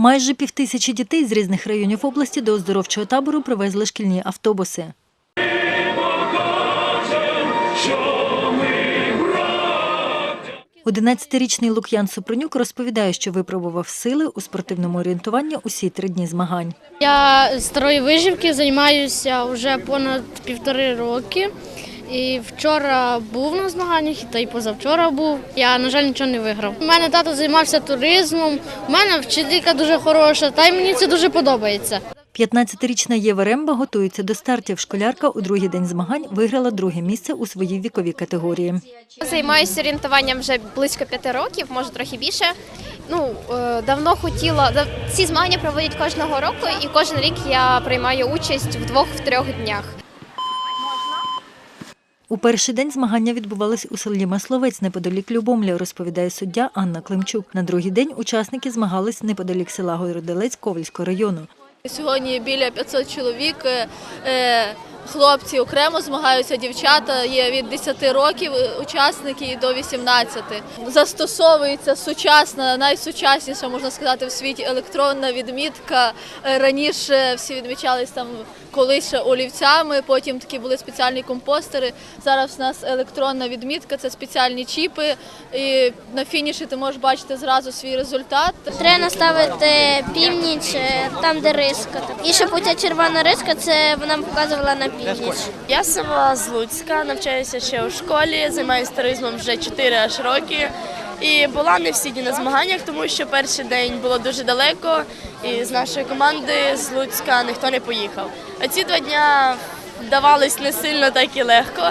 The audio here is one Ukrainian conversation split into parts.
Майже півтисячі дітей з різних районів області до оздоровчого табору привезли шкільні автобуси. Одинадцятирічний Лук'ян Супронюк розповідає, що випробував сили у спортивному орієнтуванні усі три дні змагань. Я старої виживки займаюся вже понад півтори роки. І вчора був на змаганнях, та й позавчора був. Я, на жаль, нічого не виграв. У мене тато займався туризмом, у мене вчителька дуже хороша, та й мені це дуже подобається. 15-річна Єва Ремба готується до стартів. Школярка у другий день змагань виграла друге місце у своїй віковій категорії. Займаюся орієнтуванням вже близько п'яти років, може трохи більше. Ну е, давно хотіла ці змагання проводять кожного року, і кожен рік я приймаю участь в двох-трьох днях. У перший день змагання відбувались у селі Масловець неподалік Любомля, розповідає суддя Анна Климчук. На другий день учасники змагались неподалік села Городелець Ковальського району. Сьогодні біля 500 чоловік. Хлопці окремо змагаються, дівчата є від 10 років е, учасники і до 18. Застосовується сучасна, найсучасніша, можна сказати, в світі електронна відмітка. Е, Раніше всі відмічались там колись ще олівцями, потім такі були спеціальні компостери. Зараз у нас електронна відмітка, це спеціальні чіпи. І на фініші ти можеш бачити зразу свій результат. Треба наставити північ е, там, де риска. І щоб оця червона риска, це вона показувала на. Я сама з Луцька, навчаюся ще у школі, займаюся туризмом вже 4 аж роки. І була не всі дні на змаганнях, тому що перший день було дуже далеко, і з нашої команди з Луцька ніхто не поїхав. А ці два дня давались не сильно так і легко,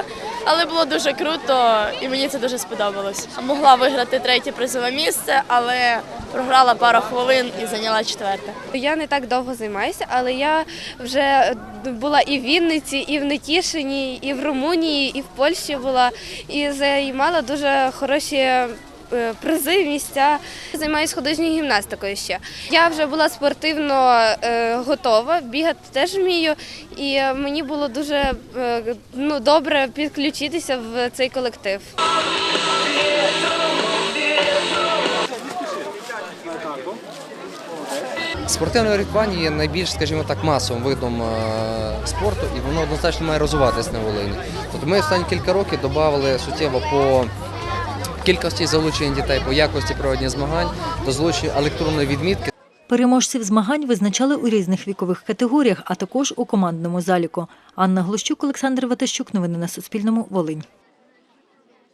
але було дуже круто, і мені це дуже сподобалось. Могла виграти третє призове місце, але програла пару хвилин і зайняла четверте. Я не так довго займаюся, але я вже була і в Вінниці, і в Нетішині, і в Румунії, і в Польщі була, і займала дуже хороші. Е, Призи, місця займаюся художньою гімнастикою ще. Я вже була спортивно е, готова, бігати теж вмію, і е, мені було дуже ну, добре підключитися в цей колектив. Спортивне орієнтування є найбільш, скажімо так, масовим видом спорту, і воно однозначно має розвиватися на Волині. Тобто ми останні кілька років додали суттєво по кількості залучення дітей, по якості проведення змагань, до залучення електронної відмітки. Переможців змагань визначали у різних вікових категоріях, а також у командному заліку. Анна Глущук, Олександр Ватащук. Новини на Суспільному. Волинь.